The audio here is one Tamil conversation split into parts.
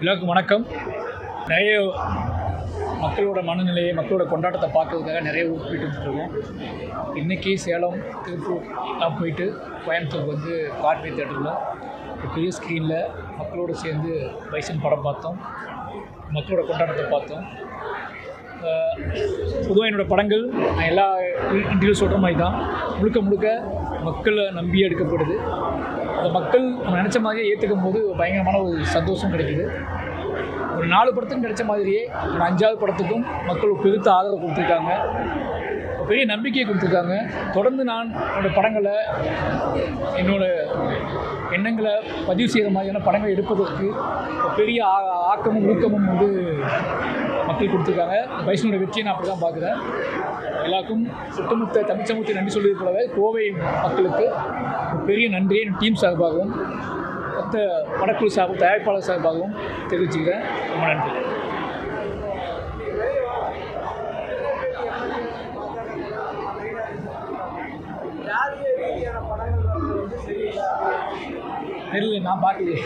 எல்லாருக்கும் வணக்கம். நிறைய மக்களோட மனநிலையை மக்களோட கொண்டாட்டத்தை பார்க்கறதுக்காக நிறைய ஊர் போயிட்டு வந்துட்டுருக்கோம் இன்றைக்கி சேலம் திருப்பூர்லாம் போயிட்டு கோயம்புத்தூர் வந்து பார்வை தேட்டரில் ஒரு பெரிய ஸ்க்ரீனில் மக்களோடு சேர்ந்து பைசன் படம் பார்த்தோம். மக்களோட கொண்டாட்டத்தை பார்த்தோம். பொதுவாக என்னோடய படங்கள் நான் எல்லா இன்டர்வியூ சொல்கிற மாதிரி தான் முழுக்க முழுக்க மக்களை நம்பி எடுக்கப்படுது. அதை மக்கள் நம்ம நினச்ச மாதிரியே ஏற்றுக்கும் போது பயங்கரமான ஒரு சந்தோஷம் கிடைக்குது. ஒரு நாலு படத்துக்கும் கிடைச்ச மாதிரியே ஒரு அஞ்சாவது படத்துக்கும் மக்கள் பெருத்த ஆதரவு கொடுத்துருக்காங்க. பெரிய நம்பிக்கையை கொடுத்துருக்காங்க. தொடர்ந்து நான் என்னோடய படங்களை என்னோடய எண்ணங்களை பதிவு செய்கிற மாதிரியான படங்களை எடுப்பதற்கு பெரிய ஆ- ஆக்கமும் ஊக்கமும் வந்து மக்கள் கொடுத்துருக்காங்க. வைஷ்ணவோட வெற்றியை நான் அப்படி தான் பார்க்குறேன். எல்லாருக்கும் ஒட்டுமொத்த தமிழ் சமூகத்தை நன்றி சொல்வது போலவே கோவை மக்களுக்கு பெரிய நன்றியை என் டீம் சார்பாகவும் மொத்த படக்குழு சார்பு தயாரிப்பாளர் சார்பாகவும் தெரிவிச்சுக்கிறேன். ரொம்ப நன்றி ஜாதிய ரீதியான படங்கள் வந்து வந்து சரியில்லை தெரியல நான் பார்க்கலையே.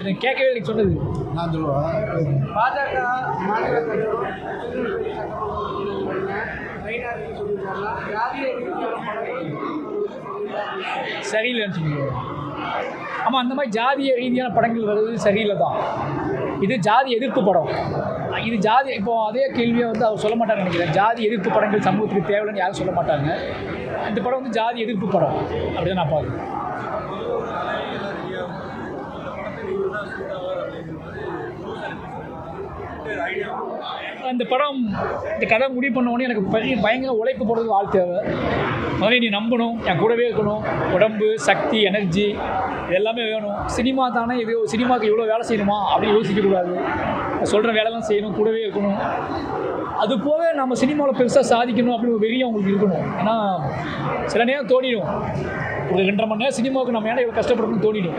எனக்கு கேட்கவே எனக்கு சொன்னது. நான் சொல்லுவேன் பாஜக மாநில சரியில்லைன்னு சொல்லுவாங்க ஆமாம் அந்த மாதிரி ஜாதிய ரீதியான படங்கள் வர்றது சரியில்லை தான் இது ஜாதி எதிர்ப்பு படம். இது ஜாதி இப்போ அதே கேள்வியை வந்து அவர் சொல்ல மாட்டாங்க நினைக்கிறேன். ஜாதி எதிர்ப்பு படங்கள் சமூகத்துக்கு தேவையில்லைன்னு யாரும் சொல்ல மாட்டாங்க. இந்த படம் வந்து ஜாதி எதிர்ப்பு படம். அப்படி நான் பார்க்குறேன். அந்த படம் இந்த கதை முடிவு பண்ண உடனே எனக்கு பெரிய பயங்கர உழைப்பு போடுறதுக்கு ஆள் தேவை. முதல்ல நீ நம்பணும் என் கூடவே இருக்கணும். உடம்பு சக்தி எனர்ஜி எல்லாமே வேணும். சினிமா தானே இது சினிமாவுக்கு இவ்வளோ வேலை செய்யணுமா அப்படின்னு யோசிக்கக்கூடாது சொல்கிற வேலைலாம் செய்யணும் கூடவே இருக்கணும். அது போக நம்ம சினிமாவில் பெருசாக சாதிக்கணும் அப்படின்னு ஒரு வெறியும் அவங்களுக்கு இருக்கணும். ஏன்னா சில நேரம் தோணிடும். ஒரு ரெண்டரை மணி நேரம் சினிமாவுக்கு நம்ம ஏன்னா இவ்வளோ கஷ்டப்படணும்னு தோணிடும்.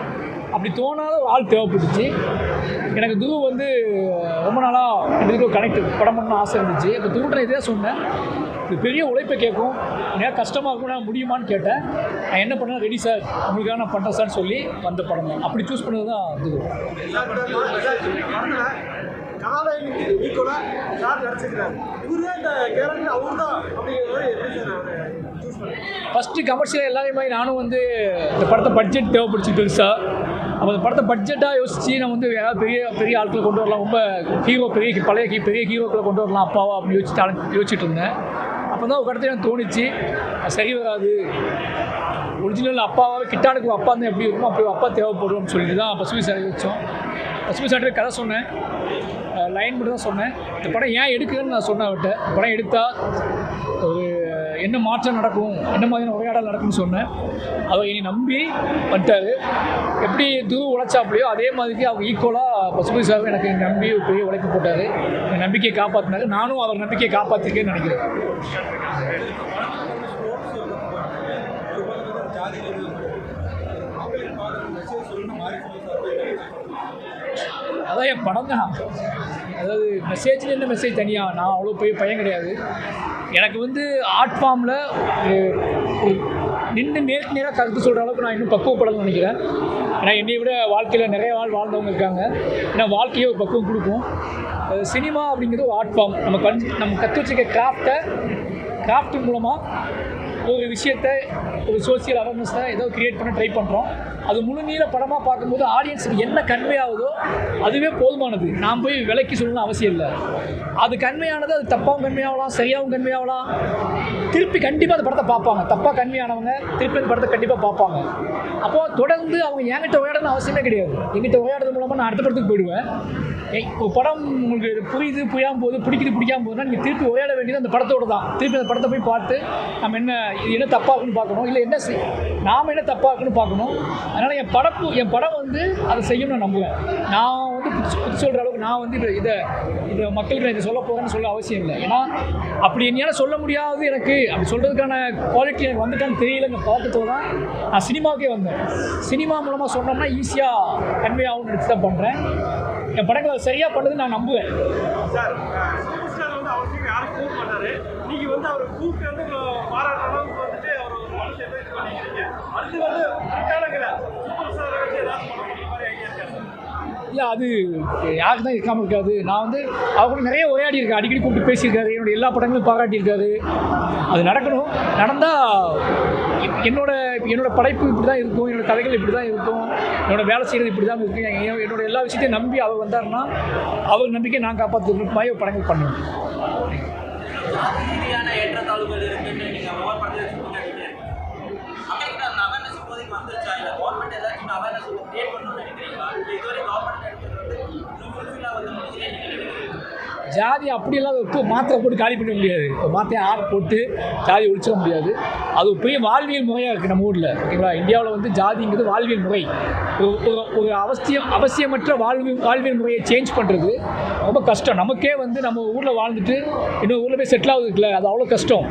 அப்படி தோணாத ஒரு ஆள் தேவைப்பட்டுச்சு. எனக்கு துரு வந்து ரொம்ப நாளாக இதுக்கு கனெக்ட் படம் பண்ணணும்னு ஆசை இருந்துச்சு. இப்போ துருன்ற இதே சொன்னேன். இது பெரிய உழைப்பை கேட்கும். நேரம் கஷ்டமாக இருக்கும். நான் முடியுமான்னு கேட்டேன். நான் என்ன பண்ணேன் ரெடி சார் உங்களுக்காக நான் பண்ணுறேன் சார்னு சொல்லி வந்த படம் தான். அப்படி சூஸ் பண்ணது தான் துரு ஃபஸ்ட்டு கமர்ஷியல் எல்லாரையும் மாதிரி நானும் வந்து இந்த படத்தை பட்ஜெட் தேவைப்படுச்சு பெருசாக நம்ம அந்த படத்தை பட்ஜெட்டாக யோசித்து நம்ம வந்து ஏதாவது பெரிய பெரிய ஆட்களை கொண்டு வரலாம் ரொம்ப ஹீரோ பெரிய பழைய ஹீ- பெரிய ஹீரோக்களை கொண்டு வரலாம் அப்பாவா அப்படின்னு யோசிச்சு யோசிச்சுட்டு இருந்தேன். அப்போ தான் ஒரு கடத்தில் எனக்கு தோணுச்சு சரி வராது. ஒரிஜினல் அப்பாவாக கிட்டானுக்கு அப்பா தான் எப்படி இருக்குமோ அப்படி அப்பா தேவைப்படும்னு சொல்லிட்டு தான் பசுமை சார் வச்சோம் பசுமை சார்ட்டு கதை சொன்னேன். லைன் மட்டும் தான் சொன்னேன். இந்த படம் ஏன் எடுக்குதுன்னு நான் சொன்னேன் அவர்கிட்ட. படம் எடுத்தால் ஒரு என்ன மாற்றம் நடக்கும்? என்ன மாதிரியான உரையாடல் நடக்கும்னு சொன்னேன். அவர் என்னை நம்பி வந்துட்டார். எப்படி துரு உழைச்சாப்புலையோ அதே மாதிரி அவங்க ஈக்குவலாக பசுபதி சார் எனக்கு நம்பி ஒரு பெரிய உழைப்பு போட்டார். என் நம்பிக்கையை காப்பாற்றினாரு நானும் அவர் நம்பிக்கையை காப்பாற்றிருக்கேன்னு நினைக்கிறேன். அதான் என் படம் தான். அதாவது மெசேஜ்னு என்ன மெசேஜ் தனியாக நான் அவ்வளோ போய் பையன் கிடையாது. எனக்கு வந்து ஆர்ட் ஃபார்மில் நின்று நேருக்கு நேராக கருத்து சொல்கிற அளவுக்கு நான் இன்னும் பக்குவப்படணும்னு நினைக்கிறேன். ஏன்னா என்னை விட வாழ்க்கையில் நிறைய வாழ் வாழ்ந்தவங்க இருக்காங்க. ஏன்னா வாழ்க்கையே ஒரு பக்குவம் கொடுக்கும். சினிமா அப்படிங்கிறது ஒரு ஆர்ட் ஃபார்ம் நம்ம கண் நம்ம கற்று வச்சிருக்க கிராஃப்டை கிராஃப்ட் மூலமாக ஒரு விஷயத்தை ஒரு சோசியல் அவேர்னஸை ஏதோ க்ரியேட் பண்ண ட்ரை பண்ணுறோம் அது முழு நீள படமாக பார்க்கும்போது ஆடியன்ஸுக்கு என்ன கன்வே ஆகுதோ அதுவே போதுமானது. நான் போய் விலைக்கு சொல்லணும்னு அவசியம் இல்லை. அது கன்மையானது அது தப்பாகவும் கன்மையாகலாம் சரியாகவும் கன்மையாகலாம் திருப்பி கண்டிப்பாக அந்த படத்தை பார்ப்பாங்க. தப்பாக கன்மையானவங்க திருப்பி அந்த படத்தை கண்டிப்பாக பார்ப்பாங்க. அப்போது தொடர்ந்து அவங்க என்கிட்ட விளையாடணும்னு அவசியமே கிடையாது. எங்கிட்ட விளையாடுறது மூலமாக நான் அடுத்த படத்துக்கு போயிடுவேன். ஏய், படம் உங்களுக்கு புரியுது புரியாமல் போகுது பிடிக்குது பிடிக்காம போகுதுன்னா நீங்கள் திருப்பி விளையாட வேண்டியது அந்த படத்தோட தான். திருப்பி அந்த படத்தை போய் பார்த்து நம்ம என்ன இது என்ன தப்பாக இருக்குன்னு பார்க்கணும் இல்லை என்ன செய் நாம் என்ன தப்பாக பார்க்கணும். அதனால் என் படப்பு என் படம் வந்து அதை செய்யணும்னு நான் நம்புவேன். நான் வந்து புதுசு சொல்கிற அளவுக்கு நான் வந்து இதை இதை இதை மக்களுக்கு நான் இதை சொல்ல போகிறேன்னு சொல்ல அவசியம் இல்லை. ஏன்னா அப்படி என்னால் சொல்ல முடியாது எனக்கு. அப்படி சொல்கிறதுக்கான குவாலிட்டி எனக்கு வந்துட்டான்னு தெரியலங்க பார்த்துட்டு தான் நான் சினிமாவுக்கே வந்தேன். சினிமா மூலமாக சொன்னோம்னா ஈஸியாக கன்வே ஆகும்னு நினச்சி தான் பண்ணுறேன் என் படங்களை சரியாக பண்ணது நான் நம்புவேன். சார் சூப்பர் வந்து யாரும் வந்து அவர் கூப்பிட்டு வந்து பாராட்டுற அளவுக்கு வந்துட்டு அவர் ஒரு மனுஷன் இது பண்ணிக்கிறீங்க அடுத்து வந்து இல்லை அது யாருக்கு தான் இருக்காமல் இருக்காது. நான் வந்து அவர் கூட நிறைய உரையாடி இருக்கேன் அடிக்கடி கூப்பிட்டு பேசியிருக்காரு. என்னோட எல்லா படங்களும் பாராட்டியிருக்காரு. அது நடக்கணும். நடந்தால் என்னோட என்னோட படைப்பு இப்படி தான் இருக்கும். என்னோட கதைகள் இப்படி தான் இருக்கும். என்னோட வேலை செய்கிறது இப்படி தான் இருக்கும். என் என்னோட எல்லா விஷயத்தையும் நம்பி அவர் வந்தாருன்னா அவர் நம்பிக்கை நான் காப்பாற்றுற மாதிரி படங்கள் பண்ணுவேன். ஜாதி அப்படியெல்லாம் இப்போ மாத்திரை போட்டு காலி பண்ண முடியாது. இப்போ மாத்திரை ஆட் போட்டு ஜாதி ஒழிச்சிட முடியாது. அது ஒரு பெரிய வாழ்வியல் முறையாக இருக்குது நம்ம ஊரில். ஓகேங்களா? இந்தியாவில் வந்து ஜாதிங்கிறது வாழ்வியல் முறை. ஒரு ஒரு அவசியம் அவசியமற்ற வாழ்வு வாழ்வியல் முறையை சேஞ்ச் பண்ணுறது ரொம்ப கஷ்டம். நமக்கே வந்து நம்ம ஊரில் வாழ்ந்துட்டு இன்னொரு ஊரில் போய் செட்டில் ஆகுதுக்குல அது அவ்வளோ கஷ்டம்.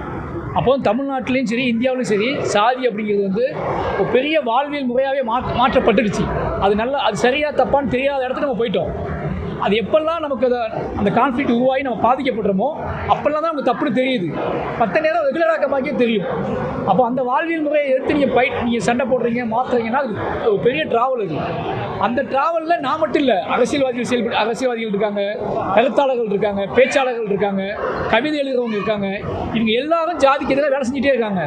அப்போ தமிழ்நாட்டிலையும் சரி இந்தியாவிலும் சரி சாதி அப்படிங்கிறது வந்து ஒரு பெரிய வாழ்வியல் முறையாகவே மா மாற்றப்பட்டுடுச்சு. அது நல்லா அது சரியாக தப்பான்னு தெரியாத இடத்துல நம்ம போயிட்டோம். அது எப்பெல்லாம் நமக்கு அதை அந்த கான்ஃப்ளிக்ட் உருவாகி நம்ம பாதிக்கப்படுறோமோ அப்போல்லாம் தான் நமக்கு தப்புன்னு தெரியுது. மற்ற நேரம் ரெகுலராக்கமாக்கே தெரியும். அப்போ அந்த வாழ்வியல் முறையை எடுத்து நீங்கள் பைட் நீங்கள் சண்டை போடுறீங்க மாற்றுறீங்கன்னா அது ஒரு பெரிய ட்ராவல் அது. அந்த ட்ராவலில் நான் மட்டும் இல்லை அரசியல்வாதிகள் செயல்பட்டு அரசியல்வாதிகள் இருக்காங்க கருத்தாளர்கள் இருக்காங்க பேச்சாளர்கள் இருக்காங்க கவிதை எழுதுறவங்க இருக்காங்க. இவங்க எல்லாரும் ஜாதிக்கு எதிராக வேலை செஞ்சுட்டே இருக்காங்க.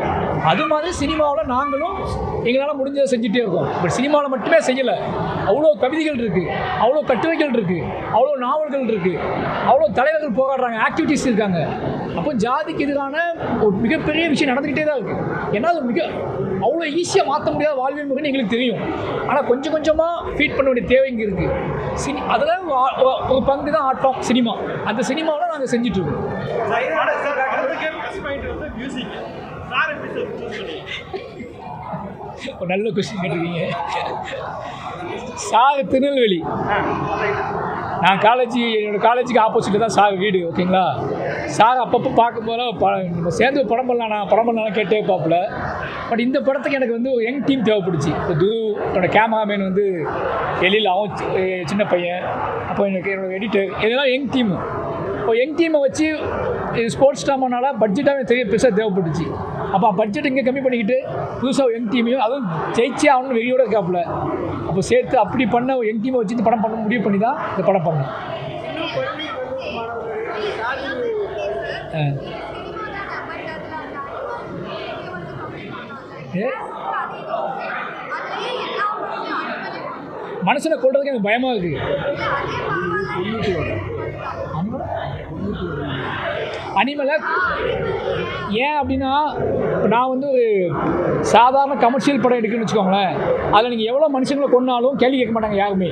அது மாதிரி சினிமாவில் நாங்களும் எங்களால் முடிஞ்சதை செஞ்சுட்டே இருக்கோம். பட் சினிமாவில் மட்டுமே செய்யலை. அவ்வளோ கவிதைகள் இருக்குது அவ்வளோ கட்டுரைகள் இருக்குது அவ்வளோ நாவல்கள் இருக்குது அவ்வளோ தலைவர்கள் போராடுறாங்க ஆக்டிவிட்டீஸ் இருக்காங்க. அப்போ ஜாதிக்கு எதிரான ஒரு மிகப்பெரிய விஷயம் நடந்துக்கிட்டே தான் இருக்குது ஏன்னா அது மிக அவ்வளோ ஈஸியாக மாற்ற முடியாத வாழ்வியல் முறைன்னு எங்களுக்கு தெரியும். ஆனால் கொஞ்சம் கொஞ்சமாக ஃபீட் பண்ண வேண்டிய தேவை இங்கே இருக்குது சினி அதில் ஒரு பங்கு தான் ஆட்டம் சினிமா அந்த சினிமாவில் நாங்கள் செஞ்சிட்ருக்கோம் நல்ல கொஸ்டின் கேட்டிருக்கீங்க. சாக திருநெல்வேலி. நான் காலேஜ் என்னோடய காலேஜுக்கு ஆப்போசிட்டில் தான் சாகு வீடு ஓகேங்களா சார் அப்பப்போ பார்க்கும்போது ப நம்ம சேர்ந்து படம் பண்ணலாம்ண்ணா படம் பண்ணலாம் கேட்டே பார்ப்பல பட் இந்த படத்துக்கு எனக்கு வந்து ஒரு யங் டீம் தேவைப்படுச்சு. இப்போ துரு என்னோட கேமராமேன் வந்து எழில் அவன் சின்ன பையன். அப்போ எனக்கு என்னோட எடிட்டர் இதெல்லாம் யங் டீமு இப்போ யங் டீமை வச்சு இது ஸ்போர்ட்ஸ் டீம்னால பட்ஜெட்டாக தெரிய பெருசாக தேவைப்பட்டுச்சு. அப்போ பட்ஜெட் இங்கே கம்மி பண்ணிக்கிட்டு புதுசாக யங் டீமையும் அதுவும் ஜெயிச்சே அவனு வெளியோட இருக்காப்புல. அப்போ சேர்த்து அப்படி பண்ண ஒரு யங் டீமை வச்சு இந்த படம் பண்ண முடிவு பண்ணி தான் இந்த படம் பண்ணேன் மனசில் மனுஷனை கொள்றதுக்கு எனக்கு பயமாக இருக்குது அனிமலை ஏன் அப்படின்னா இப்போ நான் வந்து ஒரு சாதாரண கமர்ஷியல் படம் எடுக்கணும்னு வச்சுக்கோங்களேன். அதில் நீங்கள் எவ்வளோ மனுஷங்களை கொண்டாலும் கேள்வி கேட்க மாட்டாங்க யாருமே.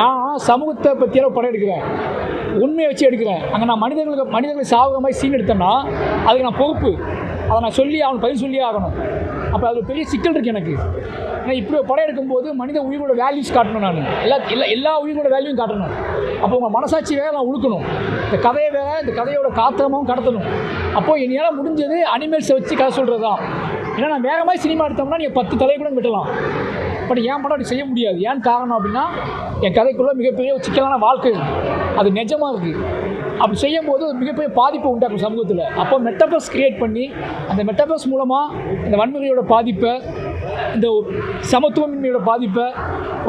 நான் சமூகத்தை பற்றியெல்லாம் படம் எடுக்கிறேன். உண்மையை வச்சு எடுக்கிறேன். அங்கே நான் மனிதர்களுக்கு மனிதர்களை சாவுற மாதிரி சீன் எடுத்தேன்னா அதுக்கு நான் பொறுப்பு. அதை நான் சொல்லி அவன் பதில் சொல்லியே ஆகணும். அப்போ அது பெரிய சிக்கல் இருக்குது எனக்கு. ஏன்னா இப்படி ஒரு படம் எடுக்கும்போது மனித உயிரோட வேல்யூஸ் காட்டணும் நான். எல்லா எல்லா எல்லா உயிரோட வேல்யூவும் காட்டணும். அப்போ உங்கள் மனசாட்சி வேலை நான் உழுக்கணும். இந்த கதையை வேற இந்த கதையோட காத்திரமும் கடத்தணும். அப்போது என்னையால் முடிஞ்சது அனிமல்ஸை வச்சு கதை சொல்கிறது தான் ஏன்னா நான் வேகமாக சினிமா எடுத்தோம்னா நீங்கள் பத்து தலையை கூட விட்டலாம் பட் என் படம் அப்படி செய்ய முடியாது. ஏன் காரணம் அப்படின்னா என் கதைக்குள்ளே மிகப்பெரிய சிக்கலான வாழ்க்கை அது. நிஜமாக இருக்குது அப்படி செய்யும்போது அது மிகப்பெரிய பாதிப்பை உண்டாக்கும் சமூகத்தில். அப்போ மெட்டபர்ஸ் கிரியேட் பண்ணி அந்த மெட்டபர்ஸ் மூலமாக இந்த வன்முறையோட பாதிப்பை இந்த சமத்துவமின்மையோட பாதிப்பை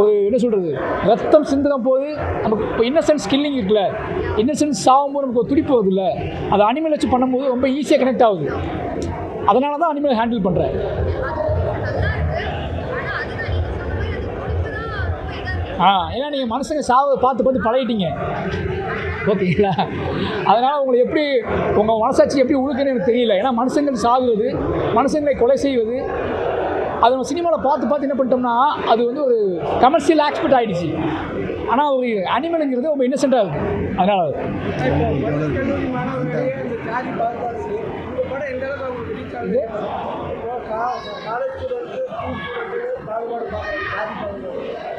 ஒரு என்ன சொல்கிறது ரத்தம் சிந்துன போது நமக்கு இப்போ இன்னசென்ஸ் கில்லிங் இருக்குல்ல இன்னசென்ஸ் சாகும்போது நமக்கு ஒரு துடிப்பு வருது இல்லை அதை அனிமல் வச்சு பண்ணும்போது ரொம்ப ஈஸியாக கனெக்ட் ஆகுது. அதனால தான் அனிமல் ஹேண்டில் பண்ணுறேன் ஆ ஏன்னா நீங்கள் மனுஷங்க சாவை பார்த்து பார்த்து பழகிட்டீங்க. ஓகேங்களா? அதனால் உங்களை எப்படி உங்கள் மனசாட்சி எப்படி உழுக்குன்னு எனக்கு தெரியல. ஏன்னா மனுஷங்கள் சாகுவது மனுஷங்களை கொலை செய்வது அது நம்ம சினிமாவில் பார்த்து பார்த்து என்ன பண்ணிட்டோம்னா அது வந்து ஒரு கமர்ஷியல் ஆக்ஸ்பெக்ட் ஆகிடுச்சு ஆனால் ஒரு அனிமலுங்கிறது ரொம்ப இன்னசென்ட்டாக இருக்குது அதனால்.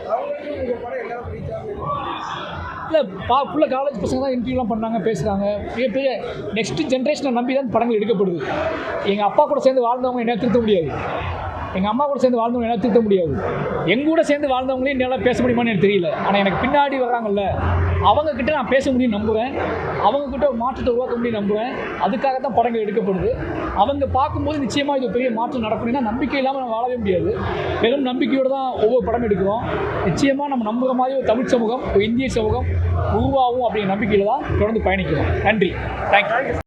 அவங்களுக்கு காலேஜ் இல்லை பா ஃபுல்லாக காலேஜ் பசங்க தான் இன்டர்வியூலாம் பண்ணாங்க பேசுகிறாங்க மிகப்பெரிய நெக்ஸ்ட் ஜென்ரேஷனை நம்பி தான் படங்கள் எடுக்கப்படுது. எங்கள் அப்பா கூட சேர்ந்து வாழ்ந்தவங்க என்ன திருத்த முடியாது. எங்கள் அம்மா கூட சேர்ந்து வாழ்ந்தவங்க என்ன திருத்த முடியாது. எங்க கூட சேர்ந்து வாழ்ந்தவங்களையும் நல்லா பேச முடியுமான்னு எனக்கு தெரியல. ஆனால் எனக்கு பின்னாடி வர்றாங்கல்ல அவங்கக்கிட்ட நான் பேச முடியும் நம்புகிறேன் அவங்கக்கிட்ட ஒரு மாற்றத்தை உருவாக்க முடியும் நம்புகிறேன் அதுக்காக தான் படங்கள் எடுக்கப்படுது. அவங்க பார்க்கும்போது நிச்சயமாக இது பெரிய மாற்றம் நடக்கணும்னா நம்பிக்கை இல்லாமல் நம்ம வாழவே முடியாது. வெறும் நம்பிக்கையோடு தான் ஒவ்வொரு படம் எடுக்கிறோம். நிச்சயமாக நம்ம நம்புகிற மாதிரி ஒரு தமிழ் சமூகம் ஒரு இந்திய சமூகம் உருவாகும் அப்படிங்கிற நம்பிக்கையில் தான் தொடர்ந்து பயணிக்கிறோம். நன்றி. தேங்க்யூ